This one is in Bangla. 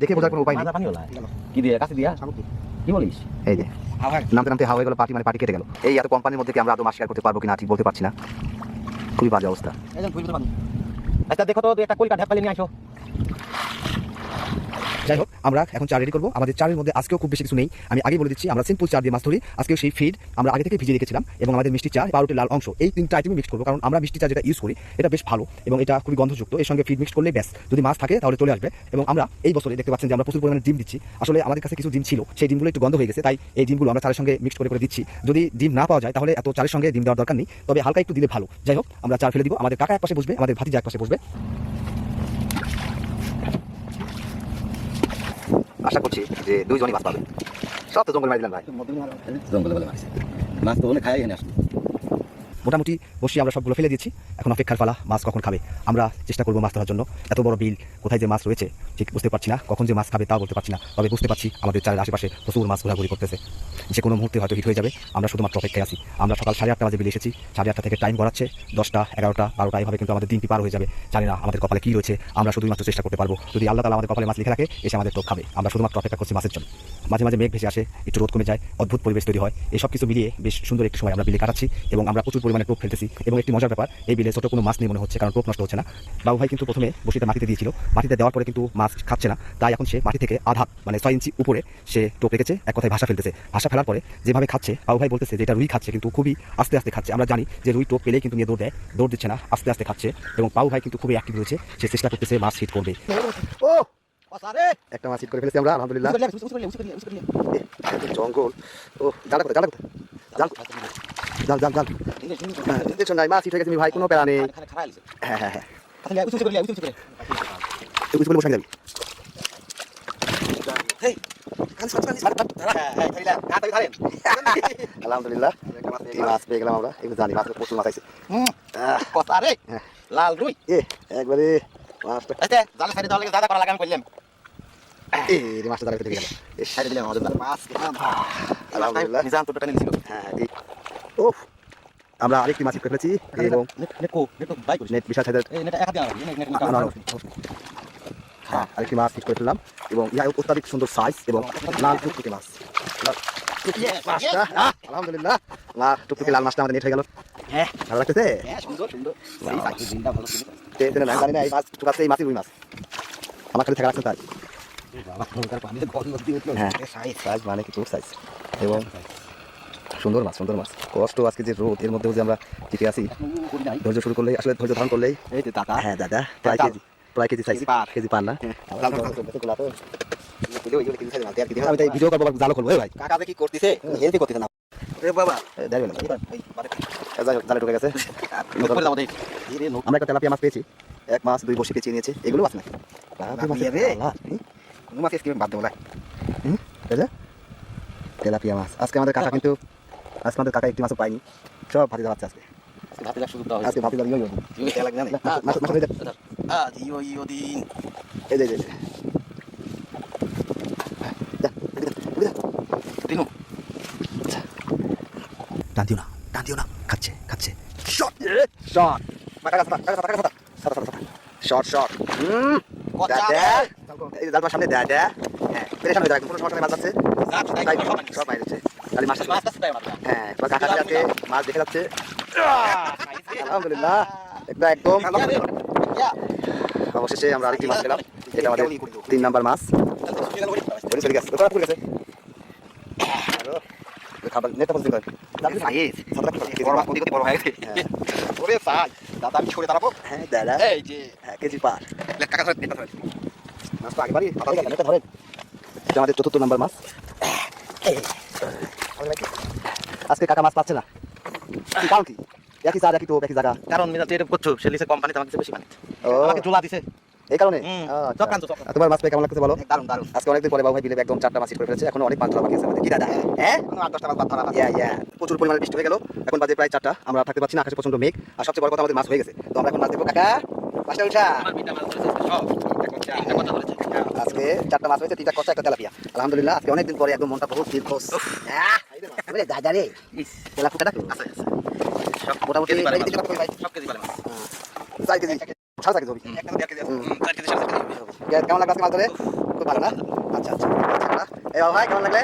দেখে বোঝার কোনো উপায় নেই। মাজা পানি হলা কি দিয়ে? কাছে দিয়া? কি বলিস? এই যে নামতে নামতে হাওয়া গেল পার্টি মানে পার্টি কেটে গেল। এই এত কোম্পানির মধ্যে কি আমরা আদৌ মাস শেয়ার করতে পারব কিনা ঠিক বলতে পারছি না। খুবই বাজে অবস্থা। আচ্ছা দেখো তো একটা কলকাতা ঢেপ নিয়ে আসো যাই হোক, আমরা এখন চার রেডি করব। আমাদের চারের মধ্যে আজকেও খুব বেশি কিছু নেই। আমি আগে বলে দিচ্ছি, আমরা সিম্পল চার দিয়ে মাছ ধরি। আজকেও সেই ফিড আমরা আগে থেকে ভিজিয়ে রেখেছিলাম এবং আমাদের মিষ্টি চা পাউরুটির লাল অংশ, এই তিনটা আইটেমই মিক্স করব। কারণ আমরা মিষ্টি চা যেটা ইউজ করি, এটা বেশ ভালো এবং এটা খুবই গন্ধযুক্ত। এর সঙ্গে ফিড মিক্স করলে ব্যাস, যদি মাছ থাকে তাহলে চলে আসবে এবং আমরা এই বছরে দেখতে পাচ্ছেন যে আমরা প্রচুর পরিমাণে ডিম দিচ্ছি। আসলে আমাদের কাছে কিছু ডিম ছিল, সেই ডিমগুলো একটু গন্ধ হয়ে গেছে, তাই এই ডিমগুলো আমরা চারের সঙ্গে মিক্স করে করে দিচ্ছি। যদি ডিম না পাওয়া যায় তাহলে এত চারের সঙ্গে ডিম দেওয়ার দরকার নেই, তবে হালকা একটু দিলে ভালো। যাই হোক, আমরা চার ফেলে দিব। আমাদের কাকা এক পাশে বসবে, আমাদের ভাতিজা এক পাশে বসবে। আশা করছি যে দুইজনই মাছ পাবে সব তো জঙ্গল মারি দিলাম ভাই। জঙ্গলে মারিছে মাছ তো বলে খাই এখানে আসলো। মোটামুটি বসিয়ে আমরা সবগুলো ফেলে দিয়েছি। এখন অপেক্ষার পালা, মাছ কখন খাবে? আমরা চেষ্টা করব মাছ ধরার জন্য। এত বড় বিল কোথায় যে মাছ রয়েছে, ঠিক বুঝতে পারছি না। কখন যে মাছ খাবে তাও বলতে পারছি না। তবে বুঝতে পারছি আমাদের চারের আশেপাশে প্রচুর মাছ ঘোরাঘুরি করতেছে। যে কোনো মুহূর্তে হয়তো হিট হয়ে যাবে। আমরা শুধুমাত্র অপেক্ষায় আছি। আমরা সকাল সাড়ে আটটা বাজে বিলে এসেছি। সাড়ে আটটা থেকে টাইম গড়াচ্ছে। দশটা, এগারোটা, বারোটা, এভাবে কিন্তু আমাদের দিনটি পার হয়ে যাবে। জানি না আমাদের কপালে কী রয়েছে। আমরা শুধুমাত্র চেষ্টা করতে পারব। যদি আল্লাহ তালা আমাদের কপালে মাছ লিখে রাখে, এসে আমাদের টোপ খাবে। আমরা শুধুমাত্র অপেক্ষা করছি মাছের জন্য। মাঝে মাঝে মেঘ ভেসে আসে, একটু রোদ কমে যায়, অদ্ভুত পরিবেশ তৈরি হয়। এই সব কিছু মিলিয়ে বেশ সুন্দর একটি সময় আমরা বিলে কাটাচ্ছি এবং আমরা প্রচুর পরিমাণে টোপ ফেলতেছি এবং একটি মজার ব্যাপার এই বিলে ছোট কোনো মাছ নেই মনে হচ্ছে কারণ টোপ নষ্ট হচ্ছে না বাবু ভাই কিন্তু প্রথমে বসিতে মাটিতে দিয়েছিল মাটিতে দেওয়ার পরে কিন্তু মাছ খাচ্ছে না তাই এখন সে মাটি থেকে আধা মানে ছয় ইঞ্চি উপরে সে টোপ রেখেছে এক কথায় ভাষা ফেলতেছে ভাষা ফেলার পরে যেভাবে খাচ্ছে বাবু ভাই বলতেছে যে এটা রুই খাচ্ছে কিন্তু খুবই আস্তে আস্তে খাচ্ছে আমরা জানি যে রুই টোপ পেলেই কিন্তু নিয়ে দৌড় দেয় দৌড় দিচ্ছে না আস্তে আস্তে খাচ্ছে এবং বাবু ভাই কিন্তু খুবই অ্যাক্টিভ রয়েছে সে চেষ্টা করতেছে মাছ হিট করবে ও একটা মাছ হিট করে ফেলেছি আমরা আলহামদুলিল্লাহ জঙ্গল ও জানা কোথায় জানা কোথায় জাল জাল জাল হ্যাঁ, দেখছ নাই মাছ হয়ে গেছে ভাই কোনো প্যারা নেই। হ্যাঁ হ্যাঁ হ্যাঁ। তুই কিছু বসে যাবি আলহামদুলিল্লাহ। মাছ পেয়ে গেলাম আমরা? এগুলো জানি মাছ প্রচুর মাছ আছে কথা রে। হ্যাঁ। লাল রুই। এ একবারে মাছটা। জালে সাইডে দেওয়ার লাগে দাদা করা লাগাম করলাম। মাছটা দাঁড়িয়ে গেল। মাছ আলহামদুলিল্লাহ। নিজাম তো হ্যাঁ এই আমরা আরেকটি মাছ করে ফেলেছি এবং নেট বিশাল সাইজের হ্যাঁ আরেকটি মাছ হিট করে ফেললাম। এবং ইহা অত্যাধিক সুন্দর সাইজ এবং লাল টুকটুকে মাছ। আলহামদুলিল্লাহ। লাল টুকটুকে লাল মাছটা আমাদের নেট হয়ে গেল। হ্যাঁ। ভালো লাগতেছে? হ্যাঁ জানি না এই মাছ টুকাচ্ছে এই মাছই রুই মাছ। আমার খালি থাকা লাগছে তাই। হ্যাঁ। সাইজ সাইজ মানে কি? সাইজ এবং সুন্দর মাছ সুন্দর মাছ। কষ্ট আজকে যে রোদ এর মধ্যেও যে আমরা টিকে আছি ধৈর্য শুরু করলেই আসলে ধৈর্য ধারণ করলেই এই যে দাদা। হ্যাঁ দাদা প্রায় কেজি প্রায় কেজি সাইজ কেজি পার। না। লাল আমি তাই ভিডিও করব জালো করব ভাই। কাকা কি করতেছে? হেলদি করতেছে না। আমরা একটা তেলাপিয়া মাছ পেয়েছি। এক মাছ দুই বসে পেঁচিয়ে নিয়েছে। এগুলো কোনো মাছ বাদ দেবো না তেলাপিয়া মাছ। আজকে আমাদের কাকা কিন্তু আজকে আমাদের কাকা একটি মাছও পাইনি সব ভাতি যাচ্ছে আজকে। ভাতি যাবে এই যে টান দিও না টান। দিও না খাচ্ছে খাচ্ছে। শট শট শট শট সামনে দাদা হ্যাঁ পেরেশান হয়ে যায় কোনো সমস্যা নেই মাছ আছে যা তাই তাই সব বাইরে হচ্ছে খালি মাছ মাছ মাছ হ্যাঁ তোমার কাকা আছে মাছ দেখে যাচ্ছে। আলহামদুলিল্লাহ। একটা একদম। অবশেষে আমরা আরেকটি মাছ পেলাম। এটা আমাদের তিন নাম্বার মাছ। চলে গেছে। কোথায় পড়ে গেছে? খাবার নেটটা বড় মাছ কোটি কোটি বড় হয়ে গেছে। ওরে সাই দাদা আমি ছড়ে দাঁড়াবো? হ্যাঁ দাদা এই যে। হ্যাঁ কেজি পার। কাকা ধরে মাছ তো আগেবারই ধরেন। এটা আমাদের চতুর্থ নাম্বার মাছ। আজকে কাকা মাছ পাচ্ছে না। কারণ কি? একই চা একই তো একই জায়গা? কারণ মিনা তুই এটা করছ? সে লিসে কোম্পানি তোমাকে বেশি মানে আমাকে জোলা দিছে। এই কারণে? আচ্ছা। তোমার মাছ পেয়ে কেমন লাগছে বলো? দারুণ দারুণ আজকে অনেকদিন পরে বাবু ভাই বিলে একদম চারটা মাছ করে ফেলেছে। এখন অনেক মাছ ধরা বাকি আছে আমাদের। কি দাদা? হ্যাঁ? আট দশটা মাছ ধরা। ইয়া ইয়া প্রচুর পরিমাণে বৃষ্টি হয়ে গেল। এখন বাজে প্রায় চারটা। আমরা থাকতে পারছি না আকাশে প্রচণ্ড মেঘ। আর সবচেয়ে বড় কথা আমাদের মাছ হয়ে গেছে। তো আমরা এখন মাছ দেখব কাকা পাঁচটা উঠা। আমার বিটা মাছ ধরেছে সব একটা কথা ধরেছে আজকে চারটা মাছ হয়েছে তিনটা কষা একটা তেলাপিয়া। আলহামদুলিল্লাহ আজকে অনেকদিন পরে একদম মনটা বহুত দীর্ঘ দাদা রে। তেলা সব মোটামুটি চার কেজি। সাড়ে চার কেজি কেমন লাগল আজকে মাছ ধরে? খুব ভালো না? আচ্ছা আচ্ছা। আচ্ছা ভাই কেমন লাগলে?